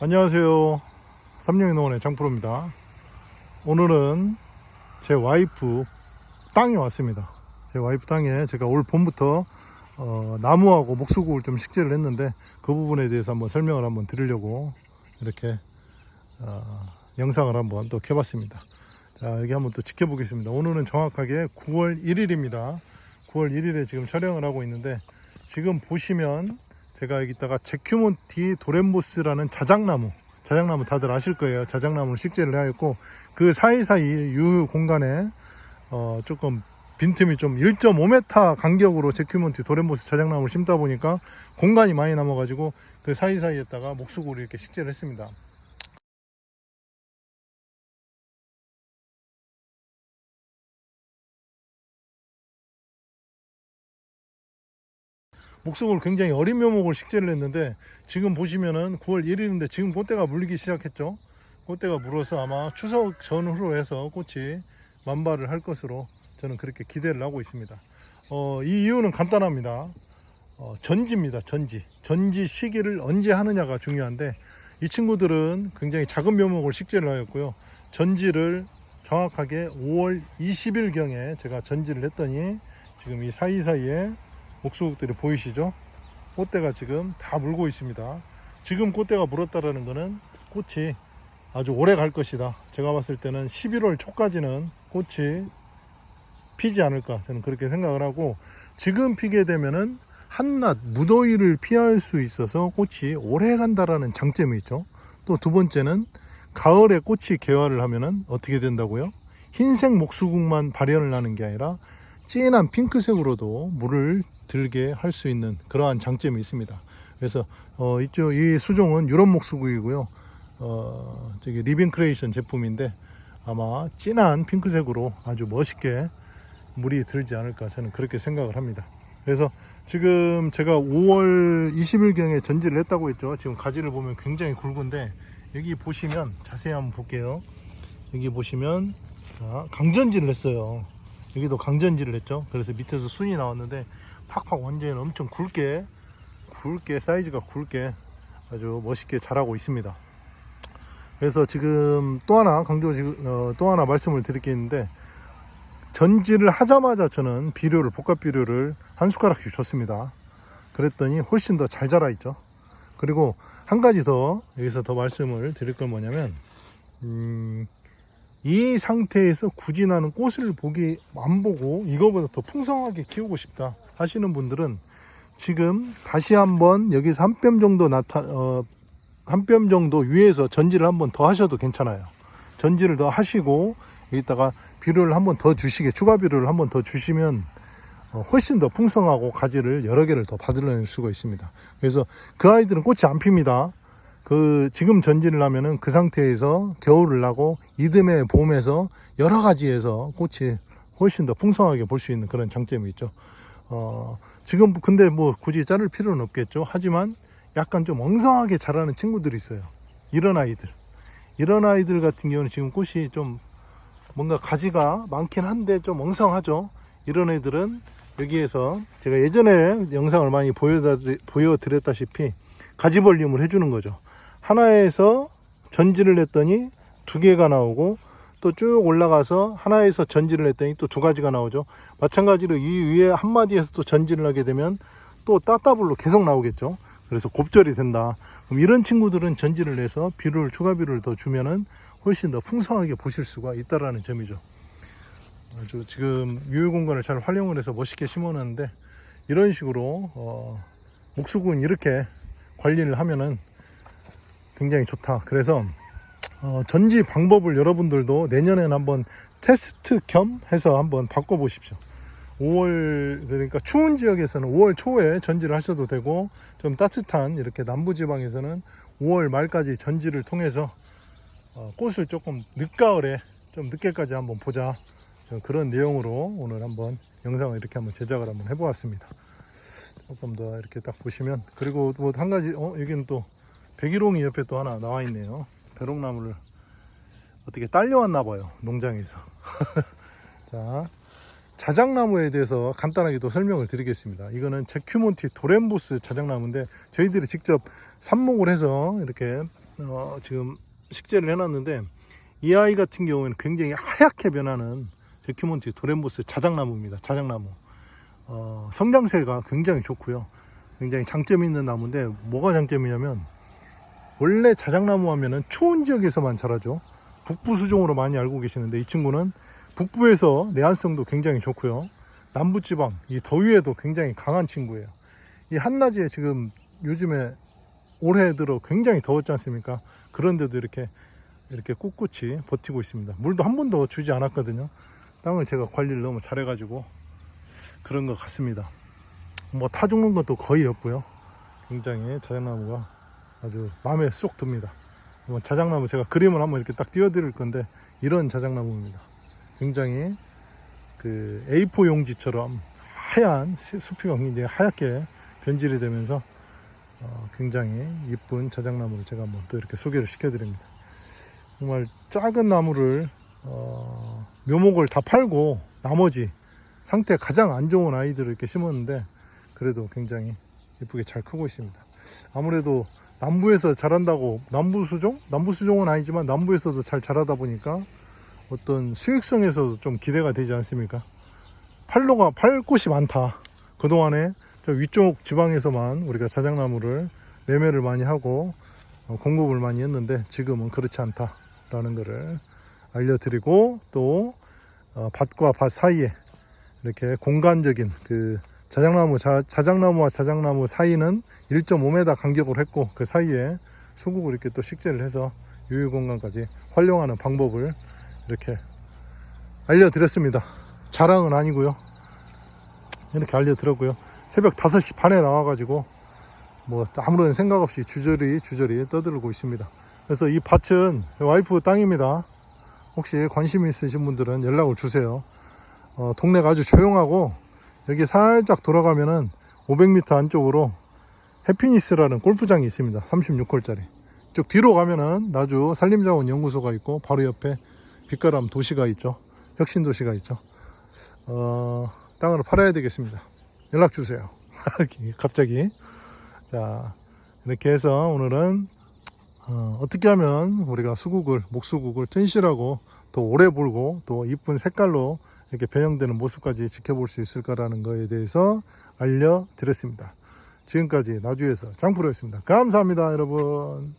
안녕하세요. 삼령의 농원의 장프로입니다. 오늘은 제 와이프 땅에 왔습니다. 제 와이프 땅에 제가 올 봄부터 어, 나무하고 목수국을 좀 식재를 했는데 그 부분에 대해서 한번 설명을 한번 드리려고 이렇게 어, 영상을 한번 또 켜봤습니다. 자 여기 한번 또 지켜보겠습니다. 오늘은 정확하게 9월 1일입니다. 9월 1일에 지금 촬영을 하고 있는데 지금 보시면 제가 여기다가 제큐몬티 도렘보스라는 자작나무 자작나무 다들 아실 거예요. 자작나무를 식재를 하였고 그 사이사이 유 공간에 어 조금 빈틈이 좀 1.5m 간격으로 제큐몬티 도렘보스 자작나무를 심다 보니까 공간이 많이 남아 가지고 그 사이사이에다가 목수고를 이렇게 식재를 했습니다 목석을 굉장히 어린 묘목을 식재를 했는데 지금 보시면은 9월 1일인데 지금 꽃대가 물리기 시작했죠. 꽃대가 물어서 아마 추석 전후로 해서 꽃이 만발을 할 것으로 저는 그렇게 기대를 하고 있습니다. 어, 이 이유는 간단합니다. 어, 전지입니다. 전지. 전지 시기를 언제 하느냐가 중요한데 이 친구들은 굉장히 작은 묘목을 식재를 하였고요. 전지를 정확하게 5월 20일경에 제가 전지를 했더니 지금 이 사이사이에 목수국들이 보이시죠? 꽃대가 지금 다 물고 있습니다. 지금 꽃대가 물었다라는 것은 꽃이 아주 오래 갈 것이다. 제가 봤을 때는 11월 초까지는 꽃이 피지 않을까 저는 그렇게 생각을 하고 지금 피게 되면은 한낮 무더위를 피할 수 있어서 꽃이 오래 간다라는 장점이 있죠. 또 두 번째는 가을에 꽃이 개화를 하면은 어떻게 된다고요? 흰색 목수국만 발현을 하는 게 아니라 진한 핑크색으로도 물을 들게 할 수 있는 그러한 장점이 있습니다. 그래서 어, 이쪽 이 수종은 유럽 목수국이고요. 어, 저기 리빙 크레이션 제품인데 아마 진한 핑크색으로 아주 멋있게 물이 들지 않을까 저는 그렇게 생각을 합니다. 그래서 지금 제가 5월 20일경에 전지를 했다고 했죠. 지금 가지를 보면 굉장히 굵은데 여기 보시면 자세히 한번 볼게요. 여기 보시면 자, 강전지를 했어요. 여기도 강전지를 했죠. 그래서 밑에서 순이 나왔는데 팍팍 완전히 엄청 굵게 굵게 사이즈가 굵게 아주 멋있게 자라고 있습니다. 그래서 지금 또 하나 강조 지금 어, 또 하나 말씀을 드릴 게 있는데 전지를 하자마자 저는 비료를 복합 비료를 한 숟가락씩 줬습니다. 그랬더니 훨씬 더 잘 자라 있죠. 그리고 한 가지 더 여기서 더 말씀을 드릴 건 뭐냐면 음, 이 상태에서 굳이 나는 꽃을 보기 안 보고 이거보다 더 풍성하게 키우고 싶다 하시는 분들은 지금 다시 한번 여기서 한 뼘 정도 나타 어, 한 뼘 정도 위에서 전지를 한번 더 하셔도 괜찮아요. 전지를 더 하시고 여기다가 비료를 한번 더 주시게 추가 비료를 한번 더 주시면 어, 훨씬 더 풍성하고 가지를 여러 개를 더 받으려낼 수가 있습니다. 그래서 그 아이들은 꽃이 안 핍니다. 그 지금 전지를 하면은 그 상태에서 겨울을 나고 이듬해 봄에서 여러 가지에서 꽃이 훨씬 더 풍성하게 볼 수 있는 그런 장점이 있죠. 어, 지금 근데 뭐 굳이 자를 필요는 없겠죠. 하지만 약간 좀 엉성하게 자라는 친구들이 있어요. 이런 아이들. 이런 아이들 같은 경우는 지금 꽃이 좀 뭔가 가지가 많긴 한데 좀 엉성하죠. 이런 애들은 여기에서 제가 예전에 영상을 많이 보여드렸- 보여드렸다시피 가지 벌림을 해주는 거죠. 하나에서 전지를 했더니 두 개가 나오고 또 쭉 올라가서 하나에서 전지를 했더니 또 두 가지가 나오죠. 마찬가지로 이 위에 한 마디에서 또 전지를 하게 되면 또 따따블로 계속 나오겠죠. 그래서 곱절이 된다. 그럼 이런 친구들은 전지를 내서 비료를 추가 비료를 더 주면은 훨씬 더 풍성하게 보실 수가 있다라는 점이죠. 아주 지금 유효 공간을 잘 활용을 해서 멋있게 심어놨는데 이런 식으로 어, 목수국은 이렇게 관리를 하면은 굉장히 좋다. 그래서 어, 전지 방법을 여러분들도 내년에는 한번 테스트 겸 해서 한번 바꿔보십시오. 5월 그러니까 추운 지역에서는 5월 초에 전지를 하셔도 되고 좀 따뜻한 이렇게 남부 지방에서는 5월 말까지 전지를 통해서 어, 꽃을 조금 늦가을에 좀 늦게까지 한번 보자 저 그런 내용으로 오늘 한번 영상을 이렇게 한번 제작을 한번 해보았습니다. 조금 더 이렇게 딱 보시면 그리고 뭐 한 가지 어 여기는 또 백일홍이 옆에 또 하나 나와 있네요. 벼롱나무를 어떻게 딸려왔나 봐요 농장에서. 자 자작나무에 대해서 간단하게 또 설명을 드리겠습니다. 이거는 제큐몬티 도렘보스 자작나무인데 저희들이 직접 삽목을 해서 이렇게 어, 지금 식재를 해놨는데 이 아이 같은 경우에는 굉장히 하얗게 변하는 데큐먼트 도렌보스 자작나무입니다. 자작나무. 어, 성장세가 굉장히 좋고요. 굉장히 장점이 있는 나무인데 뭐가 장점이냐면 원래 자작나무 하면은 추운 지역에서만 자라죠. 북부 수종으로 많이 알고 계시는데 이 친구는 북부에서 내한성도 굉장히 좋고요. 남부지방 이 더위에도 굉장히 강한 친구예요. 이 한낮에 지금 요즘에 올해 들어 굉장히 더웠지 않습니까? 그런데도 이렇게 이렇게 꿋꿋이 버티고 있습니다. 물도 한 번도 주지 않았거든요. 땅을 제가 관리를 너무 잘해가지고 그런 것 같습니다. 뭐 타 죽는 것도 거의 없고요. 굉장히 자작나무가 아주 마음에 쏙 듭니다. 한번 자작나무 제가 그림을 한번 이렇게 딱 띄워 드릴 건데 이런 자작나무입니다. 굉장히 그 A4 용지처럼 하얀 수- 숲이가 굉장히 하얗게 변질이 되면서 어, 굉장히 이쁜 자작나무를 제가 한번 또 이렇게 소개를 시켜드립니다. 정말 작은 나무를 어, 묘목을 다 팔고 나머지 상태 가장 안 좋은 아이들을 이렇게 심었는데 그래도 굉장히 예쁘게 잘 크고 있습니다. 아무래도 남부에서 자란다고 남부 수종? 남부 수종은 아니지만 남부에서도 잘 자라다 보니까 어떤 수익성에서도 좀 기대가 되지 않습니까? 팔로가 팔 곳이 많다. 그동안에 저 위쪽 지방에서만 우리가 자작나무를 매매를 많이 하고 어, 공급을 많이 했는데 지금은 그렇지 않다라는 것을 알려드리고 또 어, 밭과 밭 사이에 이렇게 공간적인 그 자작나무 자, 자작나무와 자작나무 사이는 1.5m 간격으로 했고 그 사이에 수국을 이렇게 또 식재를 해서 유휴 공간까지 활용하는 방법을 이렇게 알려드렸습니다. 자랑은 아니고요. 이렇게 알려드렸고요. 새벽 5시 반에 나와가지고 뭐 아무런 생각 없이 주저리 주저리 떠들고 있습니다. 그래서 이 밭은 와이프 땅입니다. 혹시 관심 있으신 분들은 연락을 주세요. 어, 동네가 아주 조용하고 여기 살짝 돌아가면은 500m 안쪽으로 해피니스라는 골프장이 있습니다. 36홀짜리. 쭉 뒤로 가면은 나주 산림자원 연구소가 있고 바로 옆에 빛가람 도시가 있죠. 혁신 도시가 있죠. 어, 땅을 팔아야 되겠습니다. 연락 주세요. 갑자기. 자, 이렇게 해서 오늘은 어, 어떻게 하면 우리가 수국을, 목수국을 튼실하고 더 오래 불고 또 이쁜 색깔로 이렇게 변형되는 모습까지 지켜볼 수 있을까라는 거에 대해서 알려드렸습니다. 지금까지 나주에서 장프로였습니다. 감사합니다, 여러분.